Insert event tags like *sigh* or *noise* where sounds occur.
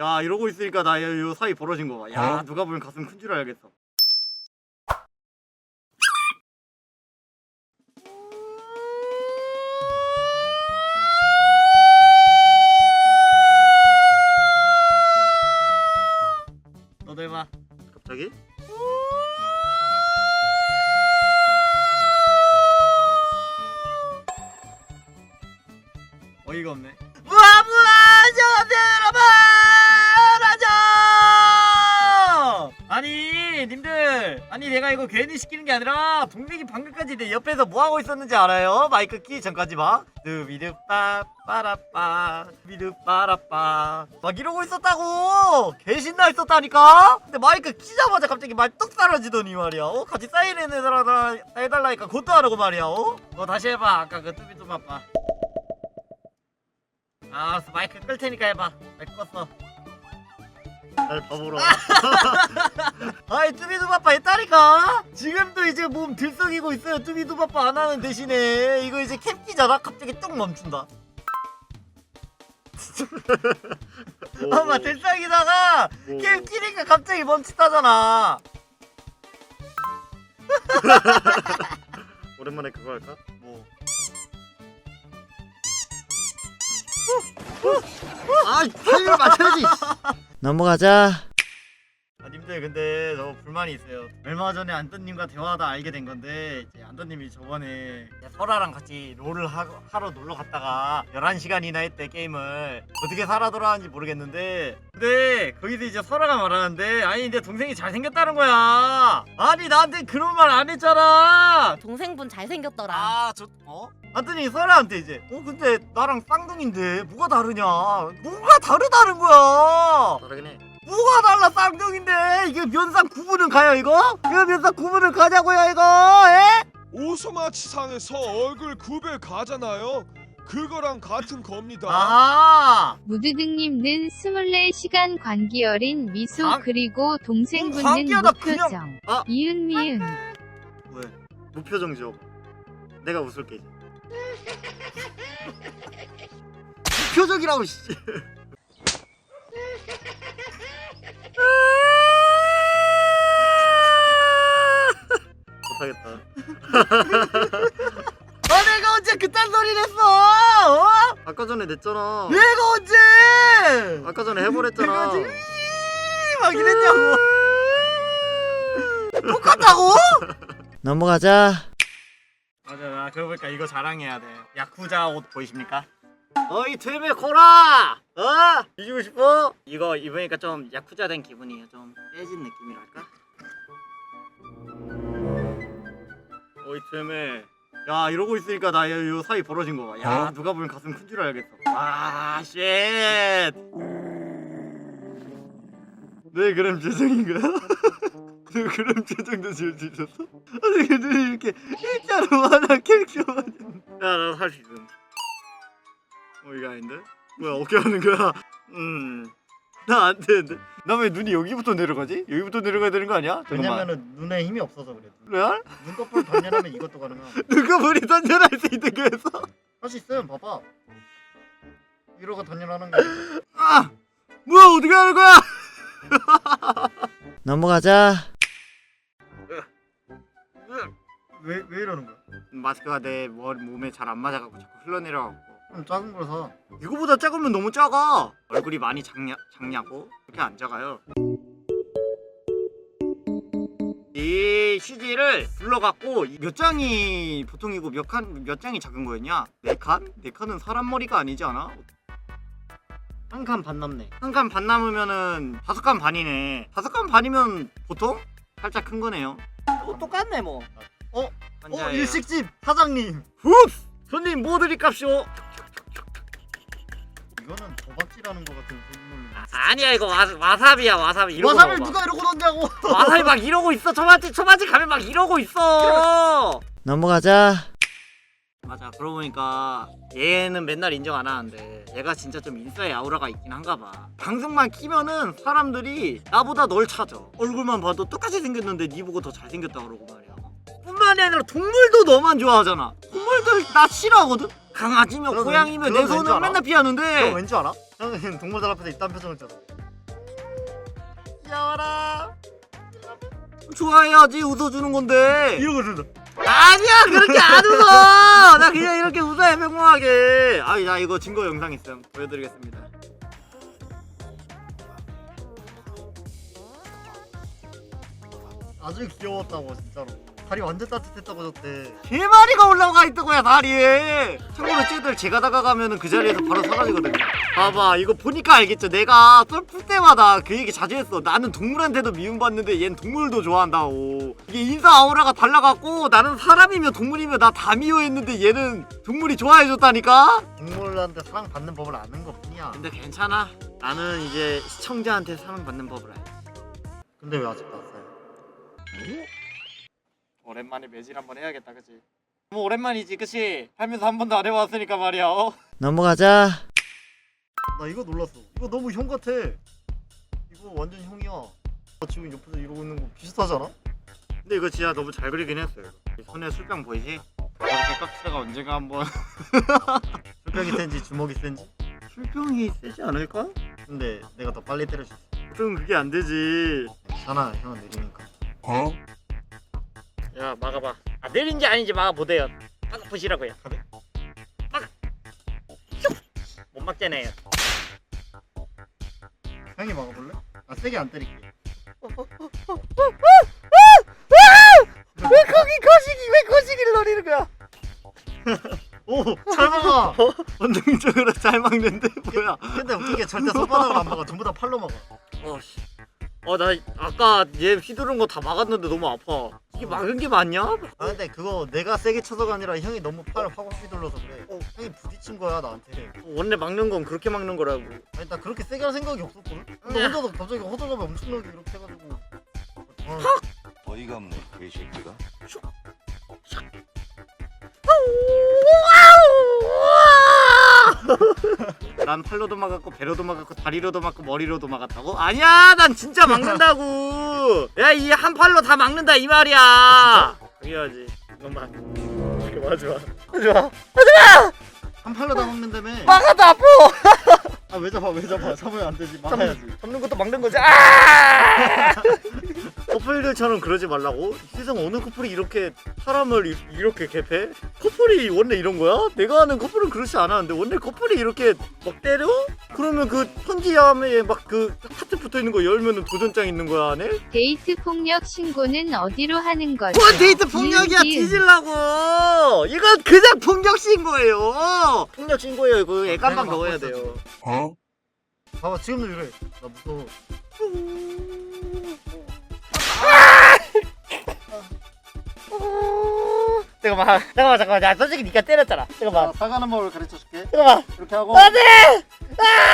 야 이러고 있으니까 나 요 사이 벌어진 거 봐. 야 어? 누가 보면 가슴 큰 줄 알겠어. 너도 해봐. 갑자기? 어이가 없네. 무아 무아 안녕하세요 여러분 아니 님들. 아니 내가 이거 괜히 시키는 게 아니라 동생이 방금까지 내 옆에서 뭐 하고 있었는지 알아요? 마이크 끼기 전까지 막 드비드 빠 빠라빠 비드 빠라빠. 막 이러고 있었다고! 개 신나 있었다니까? 근데 마이크 끼자마자 갑자기 말뚝 사라지더니 말이야. 어? 같이 사인 해 달라 해달라니까 그것도 안 하고 말이야 어? 너 다시 해봐. 아까 그 뚜비뚜 바빠 알았어 마이크 끌 테니까 해봐. 마이크 껐어 날 바보로. *laughs* 아이 뚜비두바빠 했다니까? 지금도 이제 몸 들썩이고 있어요. 뚜비두바빠 안 하는 대신에. 이거 이제 캡기잖아? 갑자기 뚝 멈춘다. *laughs* 아마 들썩이다가 캠 끼니까 갑자기 멈춘다잖아. *laughs* 오랜만에 그거 할까? 뭐. 아, 타이밍 맞춰야지. 넘어가자. 불만이 있어요. 얼마 전에 안떠님과 대화하다 알게 된 건데 이제 안떠님이 저번에 설아랑 같이 롤을 하, 하러 놀러 갔다가 11시간이나 했대 게임을 어떻게 살아 돌아왔는지 모르겠는데 근데 거기서 이제 설아가 말하는데 아니 내 동생이 잘생겼다는 거야 아니 나한테 그런 말 안 했잖아 동생분 잘생겼더라. 아, 저, 어? 안더니 설아한테 이제, 어, 근데 나랑 쌍둥이인데 뭐가 다르냐? 뭐가 다르다는 거야! 다르긴 해. 뭐가 달라, 쌍둥이인데! 이게 면상 구분은 가요, 이거? 이거 면상 구분은 가자고요, 이거! 에? 오소마치상에서 얼굴 구별 가잖아요. 그거랑 같은 겁니다. 아하! 무드등님는 24시간 관기 어린 미소 아, 그리고 어, 동생분은 관계하다 그냥- 무표정 아. 이은 미은 왜? 무표정 지어. 내가 웃을게, 이제. *laughs* 무표정이라고, 씨! 못하겠다. *laughs* 아 내가 언제 그딴 소리를 했어? 어? 아까 전에 냈잖아. 내가 언제? 아까 전에 해보랬잖아. 내가 막 이랬냐고. *laughs* 똑같다고? 넘어가자. 맞아, 나 그러고 보니까 이거 자랑해야 돼. 야쿠자 옷 보이십니까? 어이 트메 코라! 어? 뒤지고 싶어? 이거 입으니까 좀 야쿠자 된 기분이에요. 좀 빼진 느낌이랄까? 어이 트메 야 이러고 있으니까 나 요 사이 벌어진 거 봐. 야 어? 누가 보면 가슴 큰 줄 알겠어. 아 쉣. 네 그럼 거야? *laughs* 네 그럼 재정도 지을 수 있었어? 아니 근데 이렇게 일자로 하나 캐릭터만 야나 할수 있음 어 이거 아닌데? 뭐야 어떻게 하는 거야? 음 나 안 되는데 나 왜 눈이 여기부터 내려가지? 여기부터 내려가야 되는 거 아니야? 왜냐면은 눈에 힘이 없어서 그래. 레알? 눈꺼풀 단련하면 이것도 가능함. 누가 머리 던져할 수 있는 거였어? 할 수 있음. 봐봐. 이러고 단련하는 거. 아! 뭐야 어떻게 하는 거야? *laughs* 넘어가자. 왜왜 이러는 거야? 마스크가 내 머리 몸에 잘 안 맞아갖고 자꾸 흘러내려가고 작은 걸 사. 이거보다 작으면 너무 작아 얼굴이 많이 작냐, 작냐고? 그렇게 안 작아요 이 CG를 불러갖고 몇 장이 보통이고 몇 칸 몇 장이 작은 거였냐? 네 칸? 네 칸은 사람 머리가 아니지 않아? 한 칸 반 남네 한 칸 반 남으면은 다섯 칸 반이네 다섯 칸 반이면 보통? 살짝 큰 거네요 또 똑같네 뭐 어? 환자예요. 어 일식집 사장님. 훅! 손님 뭐 드릴값이오? 이거는 도박질하는 거 같은 선물. 아니야 이거 와, 와사비야 와사비 이러고 먹어봐. 누가 이러고 넣냐고. 와사비 막 *laughs* 이러고 있어 초마집 초마집 가면 막 이러고 있어 넘어가자. 맞아 그러고 보니까 얘는 맨날 인정 안 하는데 얘가 진짜 좀 인싸의 아우라가 있긴 한가 봐 방송만 키면은 사람들이 나보다 널 찾아 얼굴만 봐도 똑같이 생겼는데 니 보고 더 잘생겼다 그러고 말이야 뿐만이 아니라 동물도 너만 좋아하잖아 동물들 나 싫어하거든 강아지며 그건 고양이며 왠- 내 그건 왠지 손은 알아? 맨날 피하는데 너 왠지 알아? 형은 동물들 앞에서 이딴 표정을 쳤어. 귀여워라 좋아해야지 웃어주는 건데 이러고 준다. 아니야 그렇게 안 웃어 *laughs* 나 그냥 이렇게 웃어야 평범하게 아니 나 이거 증거 영상 있음 보여드리겠습니다 아주 귀여웠다고 진짜로. 다리 완전 따뜻했다고 저때. 세 마리가 올라가 있다고요 다리에. 참고로 쟤들 제가 다가가면은 그 자리에서 바로 사라지거든요. 봐봐 이거 보니까 알겠죠? 내가 썰풀 때마다 그 얘기 자주 했어. 나는 동물한테도 미움받는데 얜 동물도 좋아한다고. 이게 인사 아우라가 달라갖고 나는 사람이며 동물이며 나 다 미워했는데 얘는 동물이 좋아해줬다니까? 동물한테 사랑받는 법을 아는 것 뿐이야. 근데 괜찮아. 나는 이제 시청자한테 사랑받는 법을 알지. 근데 왜 아직도 안 써요? 오랜만에 매질 한번 해야겠다 그치 뭐 오랜만이지 그치 살면서 한 번도 안 해봤으니까 말이야 어? 넘어가자. 나 이거 놀랐어. 이거 너무 형 같아. 이거 완전 형이야. 나 지금 옆에서 이러고 있는 거 비슷하잖아? 근데 이거 진짜 너무 잘 그리긴 했어요. 이 손에 술병 보이지? 저렇게 깍지가 언젠가 한번 *laughs* 술병이 센지 주먹이 센지. 술병이 세지 않을까? 근데 내가 더 빨리 때릴 수 있어. 좀 그게 안 되지. 괜찮아, 형은 느리니까. 야 막아봐. 아 내린지 아닌지 막아보대요. 막아 보시라고요. 그래? 막아. 못 막잖아요. 형이 막아볼래? 아 세게 안 때릴게. 왜 거기 거시기 왜 거시기를 노리는 거야? 오, 잘 막아. 본능적으로 잘 막는데 뭐야? 근데 웃기게 절대 손바닥으로 안 막아. 전부 다 팔로 막아. 어씨. 어나 아까 얘 휘두른 거 다 막았는데 너무 아파. 이게 막은 게 맞냐? 아 근데 그거 내가 세게 쳐서가 아니라 형이 너무 팔을 확 휘둘러서 그래. 어. 형이 부딪힌 거야 나한테. 원래 막는 건 그렇게 막는 거라고. 아니 나 그렇게 세게 할 생각이 없었거든. 근데 야. 혼자서 갑자기 허접하게 엄청나게 이렇게 해가지고. 어, 어이가 없네 개새끼가 난 팔로도 막았고 배로도 막았고 다리로도 막고 머리로도 막았다고? 아니야 난 진짜 막는다고. 야 이 한 팔로 다 막는다 이 말이야. 당연하지. 이것만. 이렇게 하지마. 하지마. 한 팔로 다 먹는다며. 막아도 아파! 아왜 잡아 왜 잡아. 잡으면 안 되지. 막아야지. 잡는 것도 막는 거지. 아 커플들처럼 그러지 말라고? 세상 어느 커플이 이렇게 사람을 이- 이렇게 개패? 커플이 원래 이런 거야? 내가 아는 커플은 그렇지 않았는데 원래 커플이 이렇게 막 때려? 그러면 그 편지함에 막 그 하트 붙어 있는 거 열면은 도전장 있는 거야 안에? 데이트 폭력 신고는 어디로 하는 거죠? 뭐 데이트 폭력이야 이응, 이응. 뒤질라고 이건 그냥 폭력 신고예요 폭력 신고예요 그 애간방 내가 넣어야 바꿨어, 돼요 봐봐 지금도 이래. 나 무서워. 잠깐만 잠깐만 잠깐만 야 솔직히 니가 때렸잖아. 잠깐만 사과는 법을 가르쳐줄게. 잠깐만 이렇게 하고. 안돼! 아!